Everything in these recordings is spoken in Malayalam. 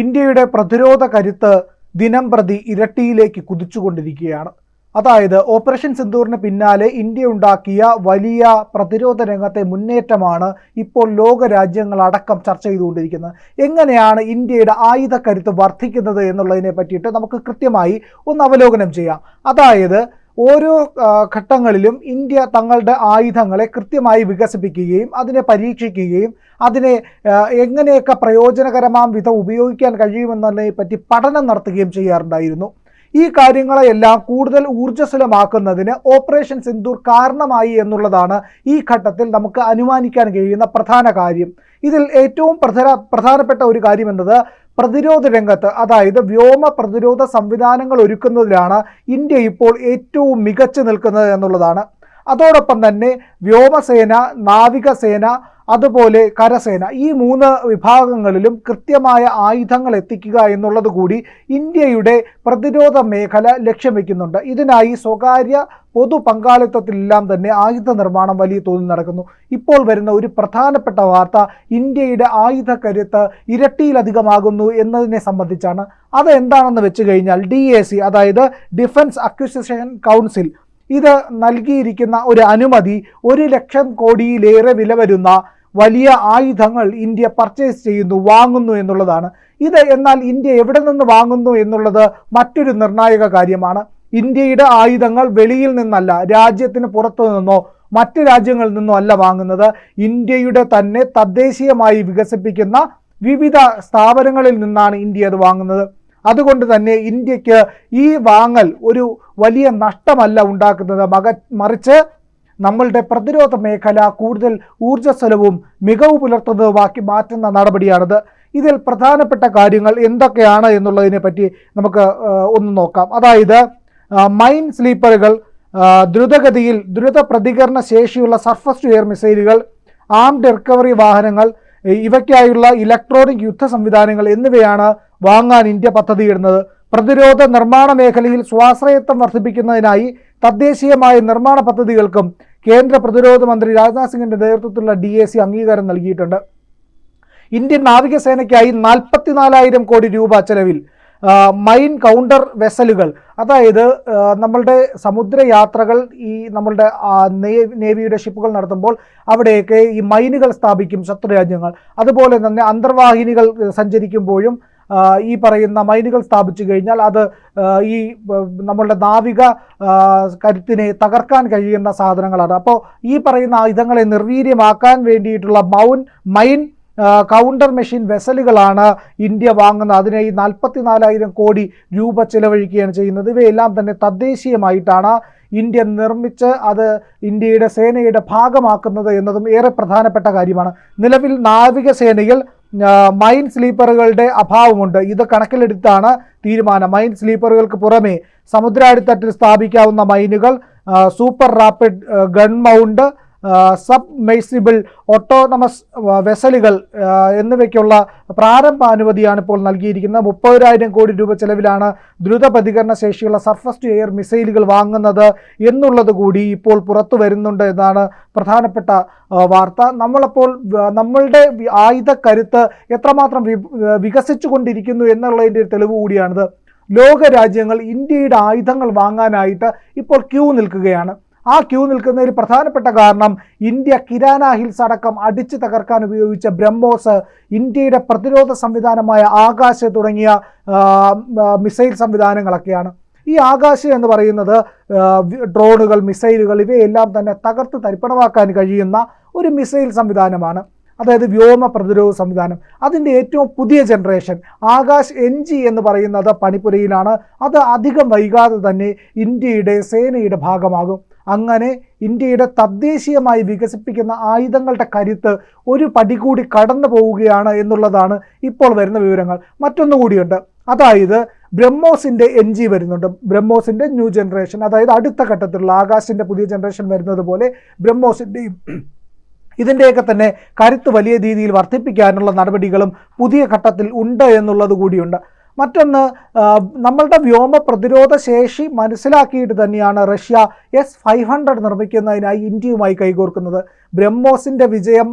ഇന്ത്യയുടെ പ്രതിരോധ കരുത്ത് ദിനം പ്രതി ഇരട്ടിയിലേക്ക് കുതിച്ചുകൊണ്ടിരിക്കുകയാണ്. അതായത് ഓപ്പറേഷൻ സിന്ദൂറിന് പിന്നാലെ ഇന്ത്യ ഉണ്ടാക്കിയ വലിയ പ്രതിരോധ രംഗത്തെ മുന്നേറ്റമാണ് ഇപ്പോൾ ലോക രാജ്യങ്ങളടക്കം ചർച്ച ചെയ്തുകൊണ്ടിരിക്കുന്നത്. എങ്ങനെയാണ് ഇന്ത്യയുടെ ആയുധ കരുത്ത് വർദ്ധിക്കുന്നത് എന്നുള്ളതിനെ പറ്റിയിട്ട് നമുക്ക് കൃത്യമായി ഒന്ന് അവലോകനം ചെയ്യാം. അതായത് ഓരോ ഘട്ടങ്ങളിലും ഇന്ത്യ തങ്ങളുടെ ആയുധങ്ങളെ കൃത്യമായി വികസിപ്പിക്കുകയും അതിനെ പരീക്ഷിക്കുകയും അതിനെ എങ്ങനെയൊക്കെ പ്രയോജനകരമാം വിധം ഉപയോഗിക്കാൻ കഴിയുമെന്നതിനെ പറ്റി പഠനം നടത്തുകയും ചെയ്യാറുണ്ടായിരുന്നു. ഈ കാര്യങ്ങളെയെല്ലാം കൂടുതൽ ഊർജസ്വലമാക്കുന്നതിന് ഓപ്പറേഷൻ സിന്ദൂർ കാരണമായി എന്നുള്ളതാണ് ഈ ഘട്ടത്തിൽ നമുക്ക് അനുമാനിക്കാൻ കഴിയുന്ന പ്രധാന കാര്യം. ഇതിൽ ഏറ്റവും പ്രധാന പ്രധാനപ്പെട്ട ഒരു കാര്യം എന്നത് പ്രതിരോധ രംഗത്ത് അതായത് വ്യോമ പ്രതിരോധ സംവിധാനങ്ങൾ ഒരുക്കുന്നതിലാണ് ഇന്ത്യ ഇപ്പോൾ ഏറ്റവും മികച്ചു നിൽക്കുന്നത് എന്നുള്ളതാണ്. അതോടൊപ്പം തന്നെ വ്യോമസേന നാവികസേന അതുപോലെ കരസേന. ഈ മൂന്ന് വിഭാഗങ്ങളിലും കൃത്യമായ ആയുധങ്ങൾ എത്തിക്കുക എന്നുള്ളത് കൂടി ഇന്ത്യയുടെ പ്രതിരോധ മേഖല ലക്ഷ്യം വയ്ക്കുന്നുണ്ട് ഇതിനായി സ്വകാര്യ പൊതു പങ്കാളിത്തത്തിലെല്ലാം തന്നെ ആയുധ നിർമ്മാണം വലിയ തോതിൽ നടക്കുന്നു. ഇപ്പോൾ വരുന്ന ഒരു പ്രധാനപ്പെട്ട വാർത്ത ഇന്ത്യയുടെ ആയുധ കരുത്ത് ഇരട്ടിയിലധികമാകുന്നു എന്നതിനെ സംബന്ധിച്ചാണ്. അത് എന്താണെന്ന് വെച്ച് കഴിഞ്ഞാൽ ഡി എ സി അതായത് ഡിഫൻസ് അക്വിസിഷൻ കൗൺസിൽ ഇത് നൽകിയിരിക്കുന്ന ഒരു അനുമതി ഒരു ലക്ഷം കോടിയിലേറെ വില വരുന്ന വലിയ ആയുധങ്ങൾ ഇന്ത്യ പർച്ചേസ് ചെയ്യുന്നു വാങ്ങുന്നു എന്നുള്ളതാണ്. ഇത് എന്നാൽ ഇന്ത്യ എവിടെ നിന്ന് വാങ്ങുന്നു എന്നുള്ളത് മറ്റൊരു നിർണായക കാര്യമാണ്. ഇന്ത്യയുടെ ആയുധങ്ങൾ വെളിയിൽ നിന്നല്ല രാജ്യത്തിന് പുറത്തു നിന്നോ മറ്റ് രാജ്യങ്ങളിൽ നിന്നോ അല്ല വാങ്ങുന്നത്. ഇന്ത്യയുടെ തന്നെ തദ്ദേശീയമായി വികസിപ്പിക്കുന്ന വിവിധ സ്ഥാപനങ്ങളിൽ നിന്നാണ് ഇന്ത്യ അത് വാങ്ങുന്നത്. അതുകൊണ്ട് തന്നെ ഇന്ത്യയ്ക്ക് ഈ വാങ്ങൽ ഒരു വലിയ നഷ്ടമല്ല ഉണ്ടാക്കുന്നത്. മക മറിച്ച് നമ്മളുടെ പ്രതിരോധ മേഖല കൂടുതൽ ഊർജസ്വലവും മികവ് പുലർത്തുന്നതുമാക്കി മാറ്റുന്ന നടപടിയാണിത്. ഇതിൽ പ്രധാനപ്പെട്ട കാര്യങ്ങൾ എന്തൊക്കെയാണ് എന്നുള്ളതിനെ പറ്റി നമുക്ക് ഒന്ന് നോക്കാം. അതായത് മൈൻ സ്ലീപ്പറുകൾ ദ്രുതഗതിയിൽ ദ്രുത പ്രതികരണ ശേഷിയുള്ള സർഫസ് ടു എയർ മിസൈലുകൾ ആംഡ് റിക്കവറി വാഹനങ്ങൾ ഇവയ്ക്കായുള്ള ഇലക്ട്രോണിക് യുദ്ധ സംവിധാനങ്ങൾ എന്നിവയാണ് വാങ്ങാൻ ഇന്ത്യ പദ്ധതിയിടുന്നത്. പ്രതിരോധ നിർമ്മാണ മേഖലയിൽ സ്വാശ്രയത്വം വർദ്ധിപ്പിക്കുന്നതിനായി തദ്ദേശീയമായ നിർമ്മാണ പദ്ധതികൾക്കും കേന്ദ്ര പ്രതിരോധ മന്ത്രി രാജ്നാഥ് സിംഗിന്റെ നേതൃത്വത്തിലുള്ള ഡി എ സി അംഗീകാരം നൽകിയിട്ടുണ്ട്. ഇന്ത്യൻ നാവികസേനയ്ക്കായി നാൽപ്പത്തിനാലായിരം കോടി രൂപ ചെലവിൽ മൈൻ കൗണ്ടർ വെസലുകൾ അതായത് നമ്മളുടെ സമുദ്രയാത്രകൾ ഈ നമ്മളുടെ നേവിയുടെ ഷിപ്പുകൾ നടത്തുമ്പോൾ അവിടെയൊക്കെ ഈ മൈനുകൾ സ്ഥാപിക്കും ശത്രുരാജ്യങ്ങൾ. അതുപോലെ തന്നെ അന്തർവാഹിനികൾ സഞ്ചരിക്കുമ്പോഴും ഈ പറയുന്ന മൈനുകൾ സ്ഥാപിച്ചു കഴിഞ്ഞാൽ അത് ഈ നമ്മളുടെ നാവിക കരുത്തിനെ തകർക്കാൻ കഴിയുന്ന സാധനങ്ങളാണ്. അപ്പോൾ ഈ പറയുന്ന ആയുധങ്ങളെ നിർവീര്യമാക്കാൻ വേണ്ടിയിട്ടുള്ള മൗൻ മൈൻ കൗണ്ടർ മെഷീൻ വെസലുകളാണ് ഇന്ത്യ വാങ്ങുന്നത്. അതിനെ ഈ നാൽപ്പത്തിനാലായിരം കോടി രൂപ ചിലവഴിക്കുകയാണ് ചെയ്യുന്നത്. ഇവയെല്ലാം തന്നെ തദ്ദേശീയമായിട്ടാണ് ഇന്ത്യ നിർമ്മിച്ച് അത് ഇന്ത്യയുടെ സേനയുടെ ഭാഗമാക്കുന്നത് എന്നതും ഏറെ പ്രധാനപ്പെട്ട കാര്യമാണ്. നിലവിൽ നാവികസേനയിൽ മൈൻ സ്ലീപ്പറുകളുടെ അഭാവമുണ്ട്. ഇത് കണക്കിലെടുത്താണ് തീരുമാനം. മൈൻ സ്ലീപ്പറുകൾക്ക് പുറമെ സമുദ്രാടിത്തട്ടിൽ സ്ഥാപിക്കാവുന്ന മൈനുകൾ super rapid gun mount submersible autonomous വെസലുകൾ എന്നിവയ്ക്കുള്ള പ്രാരംഭ അനുമതിയാണ് ഇപ്പോൾ നൽകിയിരിക്കുന്നത്. മുപ്പതിനായിരം കോടി രൂപ ചെലവിലാണ് ദ്രുത പ്രതികരണ ശേഷിയുള്ള സർഫസ് ടു എയർ മിസൈലുകൾ വാങ്ങുന്നത് എന്നുള്ളത് കൂടി ഇപ്പോൾ പുറത്തു വരുന്നുണ്ട് എന്നാണ് പ്രധാനപ്പെട്ട വാർത്ത. നമ്മളപ്പോൾ നമ്മളുടെ ആയുധ കരുത്ത് എത്രമാത്രം വികസിച്ചുകൊണ്ടിരിക്കുന്നു വികസിച്ചു കൊണ്ടിരിക്കുന്നു എന്നുള്ളതിന്റെ ഒരു തെളിവ് കൂടിയാണിത്. ലോക രാജ്യങ്ങൾ ഇന്ത്യയുടെ ആയുധങ്ങൾ വാങ്ങാനായിട്ട് ഇപ്പോൾ ക്യൂ നിൽക്കുകയാണ്. ആ ക്യൂ നിൽക്കുന്നതിൽ പ്രധാനപ്പെട്ട കാരണം ഇന്ത്യ കിരാന ഹിൽസ് അടക്കം അടിച്ചു തകർക്കാൻ ഉപയോഗിച്ച ബ്രഹ്മോസ് ഇന്ത്യയുടെ പ്രതിരോധ സംവിധാനമായ ആകാശ് തുടങ്ങിയ മിസൈൽ സംവിധാനങ്ങളൊക്കെയാണ്. ഈ ആകാശ് എന്ന് പറയുന്നത് ഡ്രോണുകൾ മിസൈലുകൾ ഇവയെല്ലാം തന്നെ തകർത്ത് തരിപ്പണമാക്കാൻ കഴിയുന്ന ഒരു മിസൈൽ സംവിധാനമാണ്. അതായത് വ്യോമ പ്രതിരോധ സംവിധാനം. അതിന്റെ ഏറ്റവും പുതിയ ജനറേഷൻ ആകാശ് എൻ ജി എന്ന് പറയുന്നത് പണിപ്പുരയിലാണ് അത് അധികം വൈകാതെ തന്നെ ഇന്ത്യയുടെ സേനയുടെ ഭാഗമാകും. അങ്ങനെ ഇന്ത്യയുടെ തദ്ദേശീയമായി വികസിപ്പിക്കുന്ന ആയുധങ്ങളുടെ കരുത്ത് ഒരു പടി കൂടി കടന്നു പോവുകയാണ് എന്നുള്ളതാണ് ഇപ്പോൾ വരുന്ന വിവരങ്ങൾ. മറ്റൊന്നുകൂടിയുണ്ട് അതായത് ബ്രഹ്മോസിന്റെ എൻ ജി വരുന്നുണ്ട്. ബ്രഹ്മോസിന്റെ ന്യൂ ജനറേഷൻ അതായത് അടുത്ത ഘട്ടത്തിലുള്ള ആകാശിന്റെ പുതിയ ജനറേഷൻ വരുന്നത് പോലെ ബ്രഹ്മോസിന്റെയും ഇതിന്റെയൊക്കെ തന്നെ കരുത്ത് വലിയ രീതിയിൽ വർദ്ധിപ്പിക്കാനുള്ള നടപടികളും പുതിയ ഘട്ടത്തിൽ ഉണ്ട് എന്നുള്ളത് കൂടിയുണ്ട്. മറ്റൊന്ന് നമ്മളുടെ വ്യോമ പ്രതിരോധ ശേഷി മനസ്സിലാക്കിയിട്ട് തന്നെയാണ് റഷ്യ എസ് ഫൈവ് ഹൺഡ്രഡ് നിർമ്മിക്കുന്നതിനായി ഇന്ത്യയുമായി കൈകോർക്കുന്നത്. ബ്രഹ്മോസിന്റെ വിജയം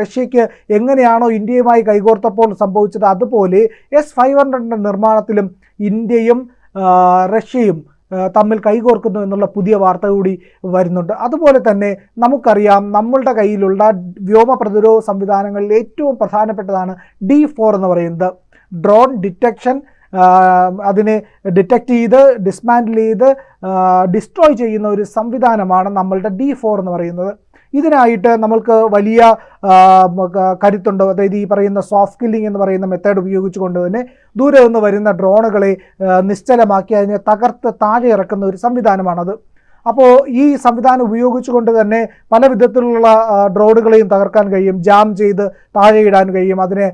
റഷ്യയ്ക്ക് എങ്ങനെയാണോ ഇന്ത്യയുമായി കൈകോർത്തപ്പോൾ സംഭവിച്ചത് അതുപോലെ എസ് ഫൈവ് ഹൺഡ്രഡിന്റെ നിർമ്മാണത്തിലും ഇന്ത്യയും റഷ്യയും തമ്മിൽ കൈകോർക്കുന്നു എന്നുള്ള പുതിയ വാർത്ത കൂടി വരുന്നുണ്ട്. അതുപോലെ തന്നെ നമുക്കറിയാം നമ്മളുടെ കയ്യിലുള്ള വ്യോമ പ്രതിരോധ സംവിധാനങ്ങളിൽ ഏറ്റവും പ്രധാനപ്പെട്ടതാണ് ഡി ഫോർ എന്ന് പറയുന്നത്. ഡ്രോൺ ഡിറ്റക്ഷൻ അതിനെ ഡിറ്റക്റ്റ് ചെയ്ത് ഡിസ്മാൻഡിൽ ചെയ്ത് ഡിസ്ട്രോയ് ചെയ്യുന്ന ഒരു സംവിധാനമാണ് നമ്മളുടെ ഡി ഫോർ എന്ന് പറയുന്നത്. ഇതിനായിട്ട് നമ്മൾക്ക് വലിയ കരുത്തുണ്ടോ? അതായത് ഈ പറയുന്ന സോഫ്റ്റ് കില്ലിംഗ് എന്ന് പറയുന്ന മെത്തേഡ് ഉപയോഗിച്ചുകൊണ്ട് തന്നെ ദൂരെ നിന്ന് വരുന്ന ഡ്രോണുകളെ നിശ്ചലമാക്കി അതിനെ തകർത്ത് താഴെ ഇറക്കുന്ന ഒരു സംവിധാനമാണത്. അപ്പോൾ ഈ സംവിധാനം ഉപയോഗിച്ചുകൊണ്ട് തന്നെ പല വിധത്തിലുള്ള ഡ്രോണുകളെയും തകർക്കാൻ കഴിയും ജാം ചെയ്ത് താഴെ ഇടാൻ കഴിയും അതിനെ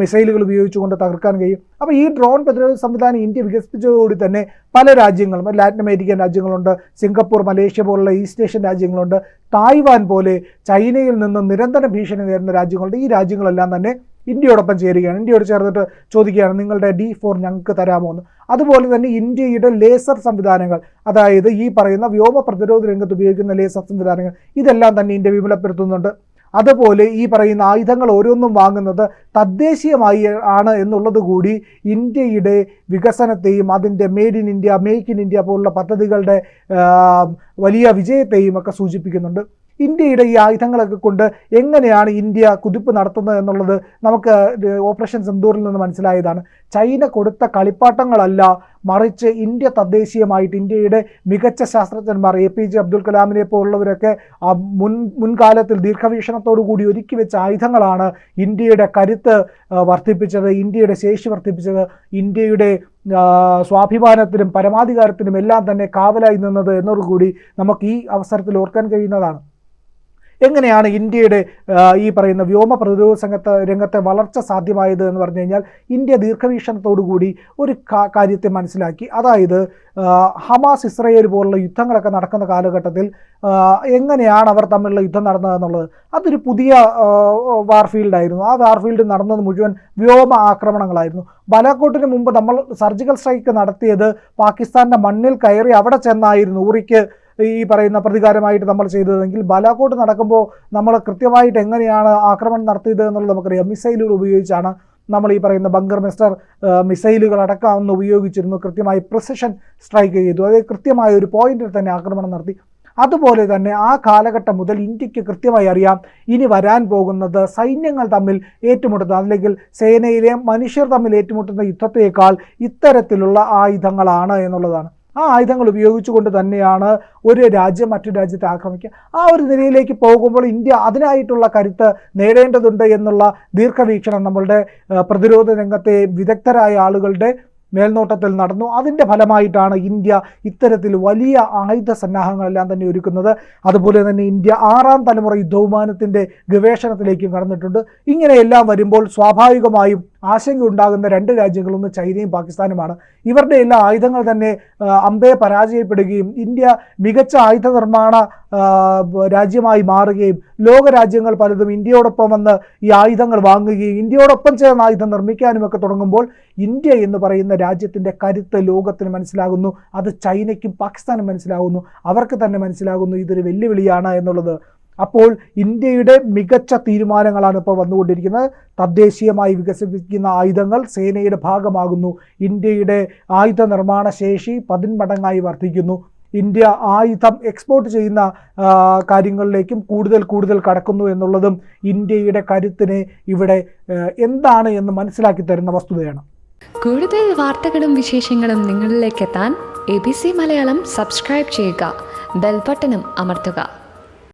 മിസൈലുകൾ ഉപയോഗിച്ചുകൊണ്ട് തകർക്കാൻ കഴിയും. അപ്പോൾ ഈ ഡ്രോൺ പ്രതിരോധ സംവിധാനം ഇന്ത്യ വികസിപ്പിച്ചതോടുകൂടി തന്നെ പല രാജ്യങ്ങളും ലാറ്റിൻ അമേരിക്കൻ രാജ്യങ്ങളുണ്ട് സിംഗപ്പൂർ മലേഷ്യ പോലുള്ള ഈസ്റ്റ് ഏഷ്യൻ രാജ്യങ്ങളുണ്ട് തായ്വാൻ പോലെ ചൈനയിൽ നിന്ന് നിരന്തര ഭീഷണി നേരിടുന്ന രാജ്യങ്ങളുണ്ട്. ഈ രാജ്യങ്ങളെല്ലാം തന്നെ ഇന്ത്യയോടൊപ്പം ചേരുകയാണ്. ഇന്ത്യയോട് ചേർന്നിട്ട് ചോദിക്കുകയാണ് നിങ്ങളുടെ ഡി ഫോർ ഞങ്ങൾക്ക് തരാമോ? എന്ന്. അതുപോലെ തന്നെ ഇന്ത്യയുടെ ലേസർ സംവിധാനങ്ങൾ അതായത് ഈ പറയുന്ന വ്യോമ പ്രതിരോധ രംഗത്ത് ഉപയോഗിക്കുന്ന ലേസർ സംവിധാനങ്ങൾ ഇതെല്ലാം തന്നെ ഇന്ത്യ വിപുലപ്പെടുത്തുന്നുണ്ട്. അതുപോലെ ഈ പറയുന്ന ആയുധങ്ങൾ ഓരോന്നും വാങ്ങുന്നത് തദ്ദേശീയമായി ആണ് എന്നുള്ളത് കൂടി ഇന്ത്യയുടെ വികസനത്തെയും അതിന്റെ made in India make in India പോലുള്ള പദ്ധതികളുടെ വലിയ വിജയത്തെയും ഒക്കെ സൂചിപ്പിക്കുന്നുണ്ട്. ഇന്ത്യയുടെ ഈ ആയുധങ്ങളൊക്കെ കൊണ്ട് എങ്ങനെയാണ് ഇന്ത്യ കുതിപ്പ് നടത്തുന്നത് എന്നുള്ളത് നമുക്ക് ഓപ്പറേഷൻ സിന്ദൂറിൽ നിന്ന് മനസ്സിലായതാണ്. ചൈന കൊടുത്ത കളിപ്പാട്ടങ്ങളല്ല മറിച്ച് ഇന്ത്യ തദ്ദേശീയമായിട്ട് ഇന്ത്യയുടെ മികച്ച ശാസ്ത്രജ്ഞന്മാർ എ പി ജെ അബ്ദുൽ കലാമിനെ പോലുള്ളവരൊക്കെ മുൻ മുൻകാലത്തിൽ ദീർഘവീക്ഷണത്തോടു കൂടി ഒരുക്കി വെച്ച ആയുധങ്ങളാണ് ഇന്ത്യയുടെ കരുത്ത് വർദ്ധിപ്പിച്ചത് ഇന്ത്യയുടെ ശേഷി വർദ്ധിപ്പിച്ചത് ഇന്ത്യയുടെ സ്വാഭിമാനത്തിനും പരമാധികാരത്തിനും എല്ലാം തന്നെ കാവലായി നിന്നത് എന്നോടുകൂടി നമുക്ക് ഈ അവസരത്തിൽ ഓർക്കാൻ കഴിയുന്നതാണ്. എങ്ങനെയാണ് ഇന്ത്യയുടെ ഈ പറയുന്ന വ്യോമ പ്രതിരോധ സംഘത്തെ രംഗത്തെ വളർച്ച സാധ്യമായത് എന്ന് പറഞ്ഞു കഴിഞ്ഞാൽ ഇന്ത്യ ദീർഘവീക്ഷണത്തോടുകൂടി ഒരു കാര്യത്തെ മനസ്സിലാക്കി. അതായത് ഹമാസ് ഇസ്രയേൽ പോലുള്ള യുദ്ധങ്ങളൊക്കെ നടക്കുന്ന കാലഘട്ടത്തിൽ എങ്ങനെയാണ് അവർ തമ്മിലുള്ള യുദ്ധം നടന്നതെന്നുള്ളത് അതൊരു പുതിയ വാർഫീൽഡായിരുന്നു ആ വാർഫീൽഡ് നടന്നത് മുഴുവൻ വ്യോമ ആക്രമണങ്ങളായിരുന്നു. ബലാക്കോട്ടിന് മുമ്പ് നമ്മൾ സർജിക്കൽ സ്ട്രൈക്ക് നടത്തിയത് പാകിസ്ഥാന്റെ മണ്ണിൽ കയറി അവിടെ ചെന്നായിരുന്നു. ഊറിക്ക് ഈ പറയുന്ന പ്രതികാരമായിട്ട് നമ്മൾ ചെയ്തതെങ്കിൽ ബാലാക്കോട്ട് നടക്കുമ്പോൾ നമ്മൾ കൃത്യമായിട്ട് എങ്ങനെയാണ് ആക്രമണം നടത്തിയത് എന്നുള്ളത് നമുക്കറിയാം. മിസൈലുകൾ ഉപയോഗിച്ചാണ് നമ്മൾ ഈ പറയുന്ന ബങ്കർ മിസ്റ്റർ മിസൈലുകൾ അടക്കം അന്ന് ഉപയോഗിച്ചിരുന്നു. കൃത്യമായി പ്രിസിഷൻ സ്ട്രൈക്ക് ചെയ്തു. അതായത് കൃത്യമായ ഒരു പോയിന്റിൽ തന്നെ ആക്രമണം നടത്തി. അതുപോലെ തന്നെ ആ കാലഘട്ടം മുതൽ ഇന്ത്യയ്ക്ക് കൃത്യമായി അറിയാം ഇനി വരാൻ പോകുന്നത് സൈന്യങ്ങൾ തമ്മിൽ ഏറ്റുമുട്ടുന്ന അല്ലെങ്കിൽ സേനയിലെ മനുഷ്യർ തമ്മിൽ ഏറ്റുമുട്ടുന്ന യുദ്ധത്തേക്കാൾ ഇത്തരത്തിലുള്ള ആയുധങ്ങളാണ് എന്നുള്ളതാണ്. ആ ആയുധങ്ങൾ ഉപയോഗിച്ചുകൊണ്ട് തന്നെയാണ് ഒരു രാജ്യം മറ്റു രാജ്യത്തെ ആക്രമിക്കുക. ആ ഒരു നിലയിലേക്ക് പോകുമ്പോൾ ഇന്ത്യ അതിനായിട്ടുള്ള കരുത്ത് നേടേണ്ടതുണ്ട് എന്നുള്ള ദീർഘവീക്ഷണം നമ്മളുടെ പ്രതിരോധ രംഗത്തെ വിദഗ്ധരായ ആളുകളുടെ മേൽനോട്ടത്തിൽ നടന്നു. അതിന്റെ ഫലമായിട്ടാണ് ഇന്ത്യ ഇത്തരത്തിൽ വലിയ ആയുധ സന്നാഹങ്ങളെല്ലാം തന്നെ ഒരുക്കുന്നത്. അതുപോലെ തന്നെ ഇന്ത്യ ആറാം തലമുറ യുദ്ധവിമാനത്തിന്റെ ഗവേഷണത്തിലേക്കും കടന്നിട്ടുണ്ട്. ഇങ്ങനെയെല്ലാം വരുമ്പോൾ സ്വാഭാവികമായും ആശങ്ക ഉണ്ടാകുന്ന രണ്ട് രാജ്യങ്ങളൊന്ന് ചൈനയും പാകിസ്ഥാനുമാണ്. ഇവരുടെ എല്ലാ ആയുധങ്ങൾ തന്നെ അമ്പയെ അമ്പേ പരാജയപ്പെടുകയും ഇന്ത്യ മികച്ച ആയുധ നിർമ്മാണ രാജ്യമായി മാറുകയും ലോക രാജ്യങ്ങൾ പലതും ഇന്ത്യയോടൊപ്പം വന്ന് ഈ ആയുധങ്ങൾ വാങ്ങുകയും ഇന്ത്യയോടൊപ്പം ചേർന്ന് ആയുധം നിർമ്മിക്കാനും ഒക്കെ തുടങ്ങുമ്പോൾ ഇന്ത്യ എന്ന് പറയുന്ന രാജ്യത്തിന്റെ കരുത്ത് ലോകത്തിന് മനസ്സിലാകുന്നു. അത് ചൈനയ്ക്കും പാകിസ്ഥാനും മനസ്സിലാകുന്നു. അവർക്ക് തന്നെ മനസ്സിലാകുന്നു ഇതൊരു വെല്ലുവിളിയാണ് എന്നുള്ളത്. അപ്പോൾ ഇന്ത്യയുടെ മികച്ച തീരുമാനങ്ങളാണ് ഇപ്പോൾ വന്നുകൊണ്ടിരിക്കുന്നത്. തദ്ദേശീയമായി വികസിപ്പിക്കുന്ന ആയുധങ്ങൾ സേനയുടെ ഭാഗമാകുന്നു. ഇന്ത്യയുടെ ആയുധ നിർമ്മാണ ശേഷി പതിന്മടങ്ങായി വർദ്ധിക്കുന്നു. ഇന്ത്യ ആയുധം എക്സ്പോർട്ട് ചെയ്യുന്ന കാര്യങ്ങളിലേക്കും കൂടുതൽ കൂടുതൽ കടക്കുന്നു എന്നുള്ളതും ഇന്ത്യയുടെ കരുത്തിനെ ഇവിടെ എന്താണ് എന്ന് മനസ്സിലാക്കി തരുന്ന വസ്തുതയാണ്. കൂടുതൽ വാർത്തകളും വിശേഷങ്ങളും നിങ്ങളിലേക്ക് എത്താൻ A B C Malayalam subscribe ചെയ്യുക. ബെൽബട്ടനും അമർത്തുക.